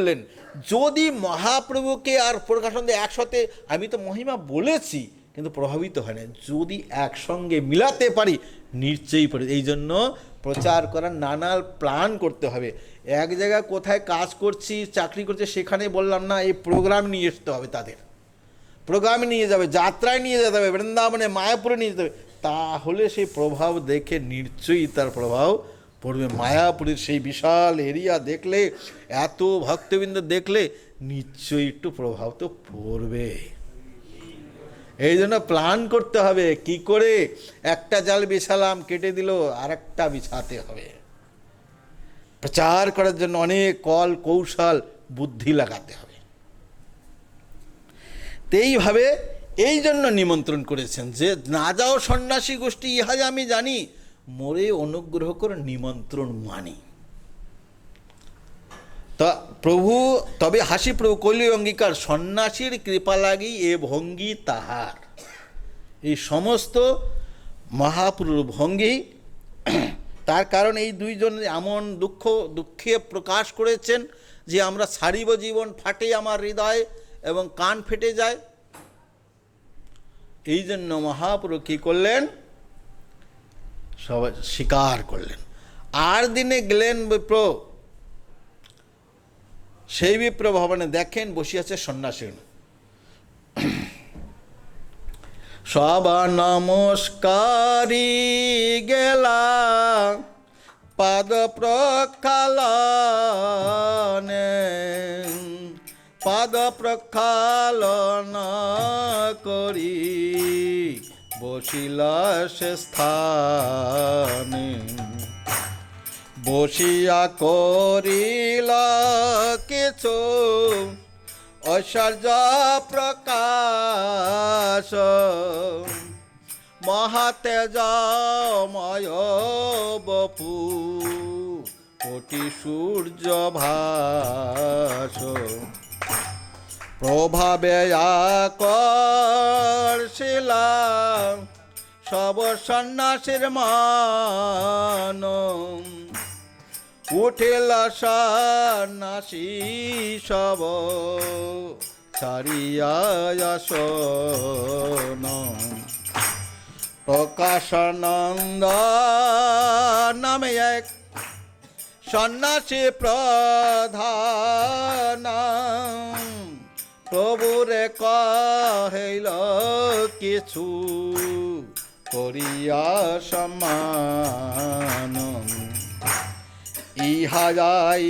বললেন, যদি মহাপ্রভুকে আর প্রকাশন দিয়ে একসাথে, আমি তো মহিমা বলেছি, কিন্তু প্রভাবিত হয় না। যদি একসঙ্গে মিলাতে পারি, নিশ্চয়ই পারি। এই জন্য প্রচার করার নানা প্ল্যান করতে হবে। এক জায়গায় কোথায় কাজ করছি, চাকরি করছি, সেখানে বললাম না, এই প্রোগ্রাম নিয়ে আসতে হবে তাদের। প্রোগ্রামে নিয়ে যাবে, যাত্রায় নিয়ে যেতে হবে, বৃন্দাবনে, মায়াপুরে নিয়ে যেতে হবে। তাহলে সেই প্রভাব দেখে নিশ্চয়ই তার প্রভাব পড়বে মায়াপুরের সেই বিশাল এরিয়া দেখলে, এত ভক্তবৃন্দ দেখলে নিশ্চয়ই একটু প্রভাব তো পড়বে। এই জন্য প্ল্যান করতে হবে, কি করে একটা জাল বিছালাম কেটে দিল আর একটা বিছাতে হবে। প্রচার করার জন্য অনেক কল, কৌশল, বুদ্ধি লাগাতে হবে। এইভাবে এই জন্য নিমন্ত্রণ করেছেন যে, না যাও সন্ন্যাসী গোষ্ঠী, ইহা আমি জানি মোরে অনুগ্রহ করে নিমন্ত্রণ মানি। তা প্রভু, তবে হাসি প্রভু কলি অঙ্গীকার সন্ন্যাসীর কৃপা লাগি এ ভঙ্গি তাহার। এই সমস্ত মহাপুরুষ ভঙ্গি, তার কারণ এই দুইজন এমন দুঃখ, দুঃখে প্রকাশ করেছেন যে আমরা সারিব জীবন ফাটে আমার হৃদয় এবং কান ফেটে যায়। এই জন্য মহাপুরু কী করলেন সবাই স্বীকার করলেন। আর দিনে গেলেন বিপ্র, সেই বিপ্র ভবনে দেখেন, বসিয়াছে সন্ন্যাসী। সবা নমস্কারি গেলা পাদ প্রক্ষালনে পাদ প্রক্ষালন করি। বসিলা সে স্থানে বসিয়া করিল কিছু ঐশ্বর্য প্রকাশ। মহাতেজময় বপু কোটি সূর্য ভাস। প্রভাবে আকর্ষিলা সব সন্ন্যাসীর মান উঠিল সন্ন্যাসী সব আসন। প্রকাশানন্দ নামে এক সন্ন্যাসী প্রধান। প্রভুরে কহিল, কিছু করিয়া সমান ইহা যাই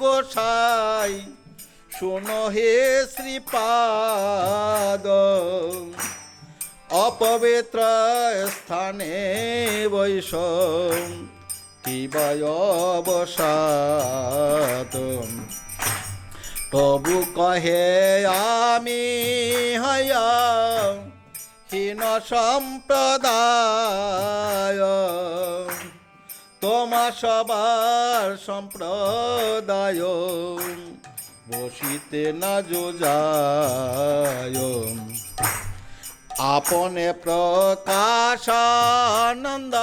গোসাই শুনো হে শ্রীপাদ। অপবিত্র স্থানে বৈশ কিবয় অবসাত প্রভু কহে আমি হীন সম্প্রদায়। তোমা সবার সম্প্রদায়। বসিতে না যোজায়। আপনে প্রকাশানন্দ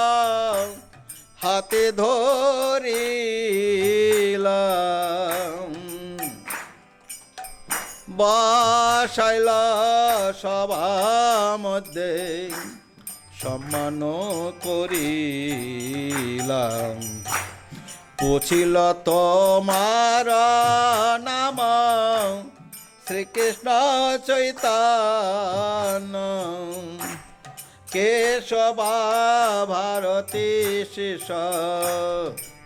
হাতে ধরিলাম বাসাইল সভা মধ্যে সম্মান করিলাম। পুছিল তোমার নাম, শ্রীকৃষ্ণ চৈতন্য। কেশবা ভারতী শিষ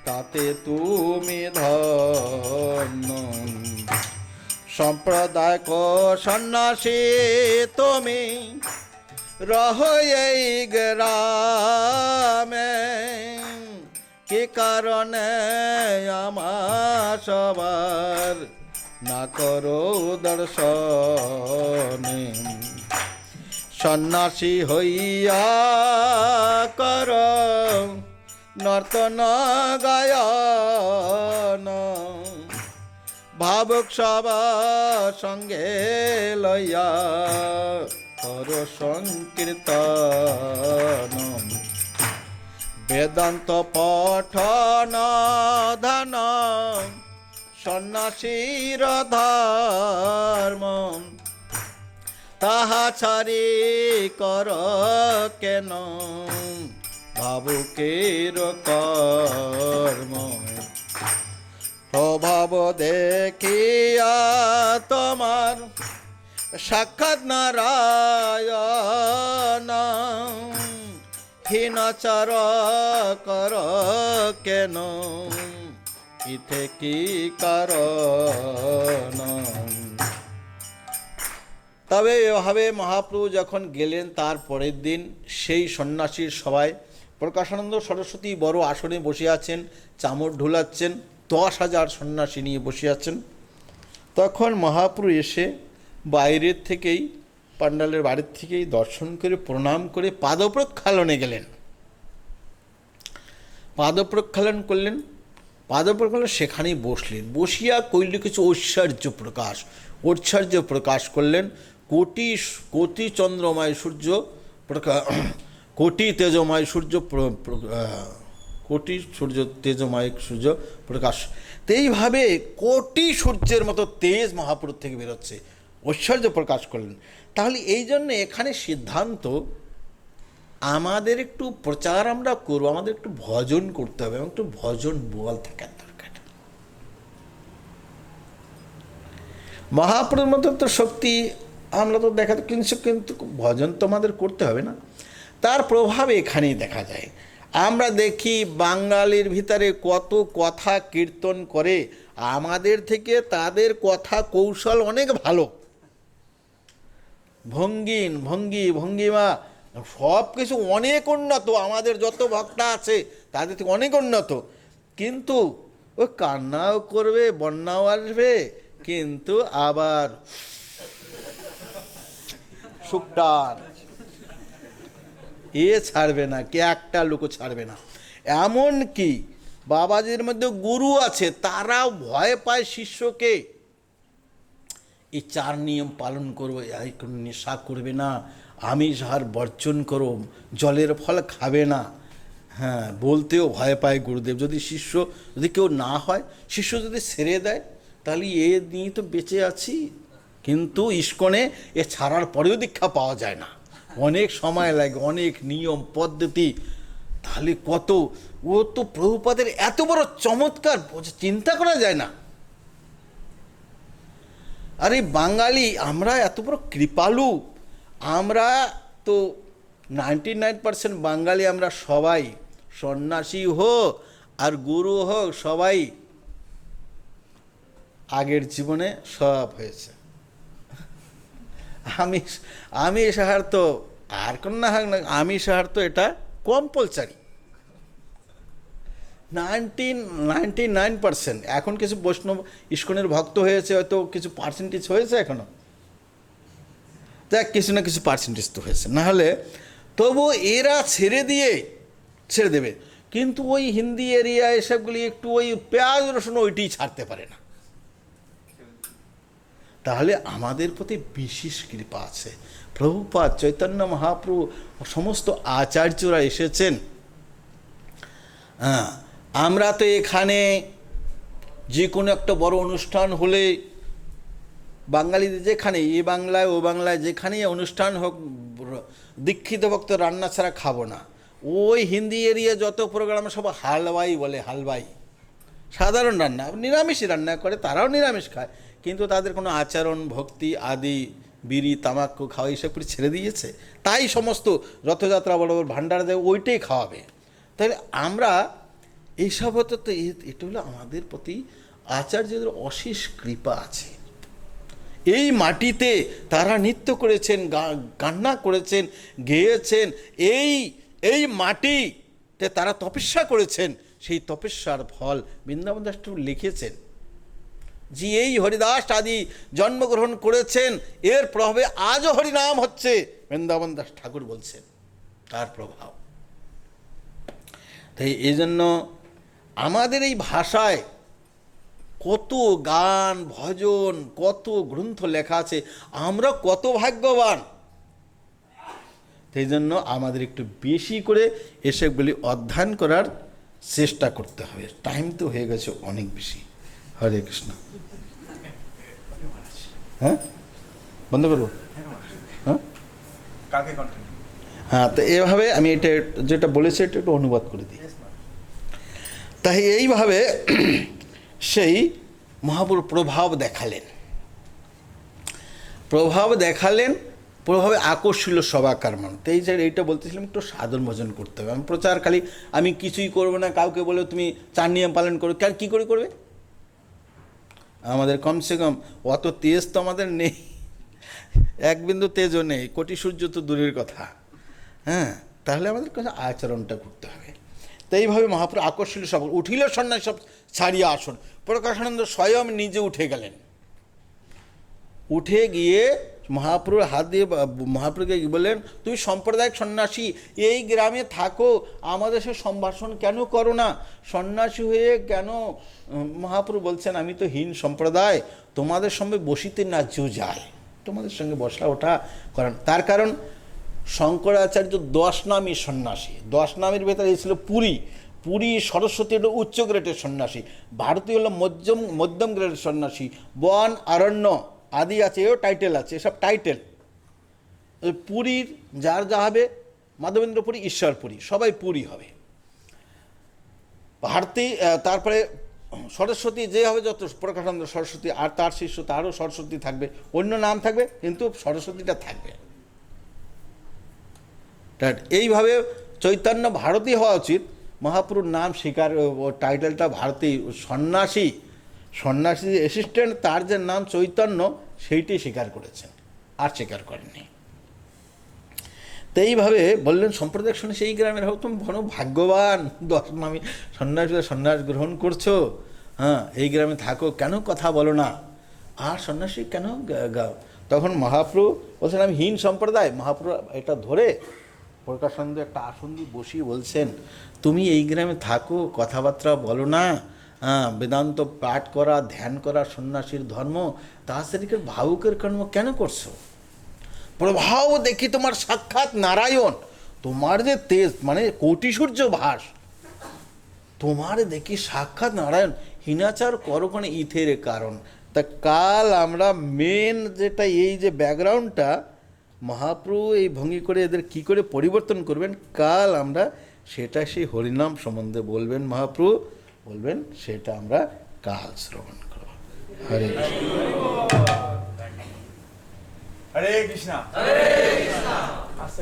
তাতে তুমি ধন্য। সম্প্রদায় কো সন্ন্যাসী তুমি রহ এই গ্রামে। কি কারণে আমার সবার না করো দর্শন? সন্ন্যাসী হইয়া কর নর্তন গায়ন। ভাবুক সবার সঙ্গে লইয়া কর সংকীর্তন। বেদান্ত পঠন ধন সন্ন্যাসীর ধর্ম। তাহা ছাড়ি কর কেন? ভাবুকের কর্ম। প্রভাব দেখিয়া তোমার সাক্ষাৎ নারায়ণ। হীনচার কর কেন? ইথে কি কারণ? তবে এভাবে মহাপ্রভু যখন গেলেন, তার পরের দিন সেই সন্ন্যাসীর সবাই প্রকাশানন্দ সরস্বতী বড় আসনে বসে আছেন চামড় ঢোলাচ্ছেন। দশ হাজার সন্ন্যাসী নিয়ে বসে আছেন তখন মহাপ্রভু এসে বাইরের থেকেই, পাণ্ডালের বাড়ির থেকেই দর্শন করে, প্রণাম করে পাদপ্রক্ষালনে গেলেন। পাদপ্রক্ষালন করলেন। পাদপ্রক্ষালন সেখানেই বসলেন। বসিয়া কইল কিছু ঐশ্বর্য প্রকাশ। ঐশ্বর্য প্রকাশ করলেন, কোটি কোটি চন্দ্রময় সূর্য কোটি তেজময় সূর্য কোটি সূর্য, তেজময় সূর্য প্রকাশ। তো এইভাবে কোটি সূর্যের মতো তেজ মহাপুরুষ থেকে বেরোচ্ছে। ঐশ্বর্য প্রকাশ করলেন। তাহলে এই জন্য এখানে সিদ্ধান্ত, আমাদের একটু প্রচার আমরা করব, আমাদের একটু ভজন করতে হবে, এবং একটু ভজন বল থাকার দরকার। তো শক্তি, আমরা তো দেখাতে কিন্তু কিন্তু ভজন তো আমাদের করতে হবে না। তার প্রভাব এখানেই দেখা যায়। আমরা দেখি বাঙালির ভিতরে কত কথা কীর্তন করে। আমাদের থেকে তাদের কথা কৌশল অনেক ভালো। ভঙ্গিন, ভঙ্গি, ভঙ্গিমা, সব কিছু অনেক উন্নত, আমাদের যত ভক্তা আছে তাদের থেকে অনেক উন্নত। কিন্তু ও কান্নাও করবে, বন্যাও আসবে, কিন্তু আবার সুকটান এ ছাড়বে না, কে একটা লোকও ছাড়বে না। এমন কি, বাবাজির মধ্যে গুরু আছে, তারাও ভয় পায় শিষ্যকে। এই চার নিয়ম পালন করব নেশা করবে না, আমিষ হার বর্জন করো জলের ফল খাবে না। হ্যাঁ বলতেও ভয় পায় গুরুদেব। যদি শিষ্য, যদি কেউ না হয়, শিষ্য যদি ছেড়ে দেয়, তাহলে এ নিয়ে তো বেঁচে আছি। কিন্তু ইস্কনে এ ছাড়ার পরেও দীক্ষা পাওয়া যায় না। অনেক সময় লাগে, অনেক নিয়ম, পদ্ধতি। তাহলে কত? ও তো প্রভুপাদের এত বড় চমৎকার চিন্তা করা যায় না। আরে বাঙালি, আমরা এত বড় কৃপালু। আমরা তো নাইনটি নাইন পার্সেন্ট বাঙালি, আমরা সবাই। সন্ন্যাসী হোক আর গুরু হোক, সবাই আগের জীবনে সব হয়েছে। আমি আমি সাহার তো আর কোন না হোক না আমি সাহার তো এটা compulsory nineteen, ninety nine percent. এখন কিছু বৈষ্ণব ইস্কনের ভক্ত হয়েছে, হয়তো কিছু পার্সেন্টেজ হয়েছে এখনও। দেখ, কিছু না কিছু পার্সেন্টেজ তো হয়েছে। নাহলে তবু এরা ছেড়ে দিয়ে ছেড়ে দেবে। কিন্তু ওই হিন্দি এরিয়া এসবগুলি একটু ওই পেঁয়াজ রসুন ওইটি ছাড়তে পারে না। তাহলে আমাদের প্রতি বিশেষ কৃপা আছে। প্রভুপাদ চৈতন্য মহাপ্রভু, সমস্ত আচার্যরা এসেছেন। হ্যাঁ আমরা তো এখানে যে কোনো একটা বড় অনুষ্ঠান হলে বাঙালিদের যেখানে, এ বাংলায়, ও বাংলায় যেখানেই অনুষ্ঠান হোক, দীক্ষিত ভক্ত রান্না ছাড়া খাব না। ওই হিন্দি এরিয়া যত প্রোগ্রাম সব হালওয়াই বলে হালওয়াই সাধারণ রান্না নিরামিষই রান্না করে, তারাও নিরামিষ খায়। কিন্তু তাদের কোনো আচরণ, ভক্তি, আদি, বিড়ি তামাকু খাওয়া এইসব করে ছেড়ে দিয়েছে। তাই সমস্ত রথযাত্রা বড় ভাণ্ডার দেয়, ওইটাই খাওয়াবে। তাহলে আমরা এইসব হতো তো এটা হলো আমাদের প্রতি আচার্যদের অশেষ কৃপা আছে। এই মাটিতে তারা নৃত্য করেছেন গান্না করেছেন, গেয়েছেন, এই এই মাটিতে তারা তপস্যা করেছেন। সেই তপস্যার ফল বৃন্দাবন দাস লিখেছেন। যে এই হরিদাস আদি জন্মগ্রহণ করেছেন। এর প্রভাবে আজও হরিনাম হচ্ছে। বৃন্দাবন দাস ঠাকুর বলছেন, তার প্রভাব। তাই এই জন্য আমাদের এই ভাষায় কত গান, ভজন, কত গ্রন্থ লেখা আছে, আমরা কত ভাগ্যবান। সেই জন্য আমাদের একটু বেশি করে এসবগুলি অধ্যয়ন করার চেষ্টা করতে হবে। টাইম তো হয়ে গেছে অনেক বেশি। হরে কৃষ্ণ। হ্যাঁ? বন্ধ করব? হ্যাঁ? হ্যাঁ তো এভাবে আমি এটা যেটা বলেছি এটা একটু অনুবাদ করে দিই। তাই এইভাবে সেই মহাপুর প্রভাব দেখালেন। প্রভাব দেখালেন প্রভাবে আকর্ষিল সবাকার মান তো এই যে এইটা বলতেছিলাম একটু সাধন ভোজন করতে হবে। আমি প্রচার খালি আমি কিছুই করব না কাউকে বলে তুমি চার নিয়ম পালন করো। কার কী করে করবে? আমাদের কমসে কম অত তেজ তো আমাদের নেই। এক বিন্দু তেজও নেই। কোটি সূর্য তো দূরের কথা। হ্যাঁ তাহলে আমাদের কাছে আচরণটা করতে হবে। তো এইভাবে মহাপুর আকর্ষণ সব উঠিল সন্ন্যাস সব ছাড়িয়া আসন। প্রকাশানন্দ স্বয়ং নিজে উঠে গেলেন। উঠে গিয়ে মহাপুরুর হাত দিয়ে মহাপুরুকে বললেন? তুই সাম্প্রদায়িক সন্ন্যাসী এই গ্রামে থাকো আমাদের সে সম্ভাষণ কেন করো না? সন্ন্যাসী হয়ে কেন উম, মহাপুরু বলছেন আমি তো হীন সম্প্রদায় তোমাদের সঙ্গে বসিতে ন্যায্য যায়। তোমাদের সঙ্গে বসা ওঠা করেন তার কারণ শঙ্করাচার্য দশ নামী সন্ন্যাসী। দশ নামের ভেতরে ছিল পুরী। পুরী সরস্বতী হলো উচ্চ গ্রেডের সন্ন্যাসী। ভারতীয় হলো মধ্যম মধ্যম গ্রেডের সন্ন্যাসী। বন অরণ্য আদি আছে, এও টাইটেল আছে, এসব টাইটেল পুরীর, যার যা হবে, মাধবেন্দ্রপুরী, ঈশ্বরপুরী, সবাই পুরী হবে। ভারতী তারপরে সরস্বতী, যে হবে যত প্রকাশানন্দ সরস্বতী, আর তার শিষ্য, তারও সরস্বতী থাকবে। অন্য নাম থাকবে, কিন্তু সরস্বতীটা থাকবে। এইভাবে চৈতন্য ভারতী হওয়া উচিত। মহাপুরুর নাম স্বীকার টাইটেলটা ভারতী সন্ন্যাসী সন্ন্যাসী যে অ্যাসিস্ট্যান্ট তার যে নাম চৈতন্য, সেইটি স্বীকার করেছেন, আর স্বীকার করেননি। তো এইভাবে বললেন, সম্প্রদায় সন্ন্যাসী এই গ্রামের হোক তুমি, বড় ভাগ্যবান। দশ নামে সন্ন্যাস সন্ন্যাস গ্রহণ করছ? হ্যাঁ এই গ্রামে থাকো, কেন কথা বলো না? আর সন্ন্যাসী, কেন তখন মহাপ্রভু বলছেন, আমি হীন সম্প্রদায়। মহাপ্রভু এটা ধরে প্রকাশানন্দ একটা আসন দিয়ে বসিয়ে বলছেন, তুমি এই গ্রামে থাকো, কথাবার্তা বলো না। বেদান্ত পাঠ করা, ধ্যান করা, সন্ন্যাসীর ধর্ম তাহাদের ভাবুকের কর্ম কেন করছ? প্রভাব দেখি তোমার সাক্ষাৎ নারায়ণ। তোমার যে তেজ মানে কোটি সূর্য ভাস, তোমার দেখি সাক্ষাৎ নারায়ণ। হিনাচার করোখানে ইথের কারণ। তা কাল আমরা মেন যেটা এই যে ব্যাকগ্রাউন্ডটা, মহাপ্রভু এই ভঙ্গি করে এদের কি করে পরিবর্তন করবেন, কাল আমরা সেটা সেই হরিনাম সম্বন্ধে বলবেন মহাপ্রভু। বলবেন সেটা আমরা কাল শ্রবণ করব। হরে হরে কৃষ্ণ। ক্লাস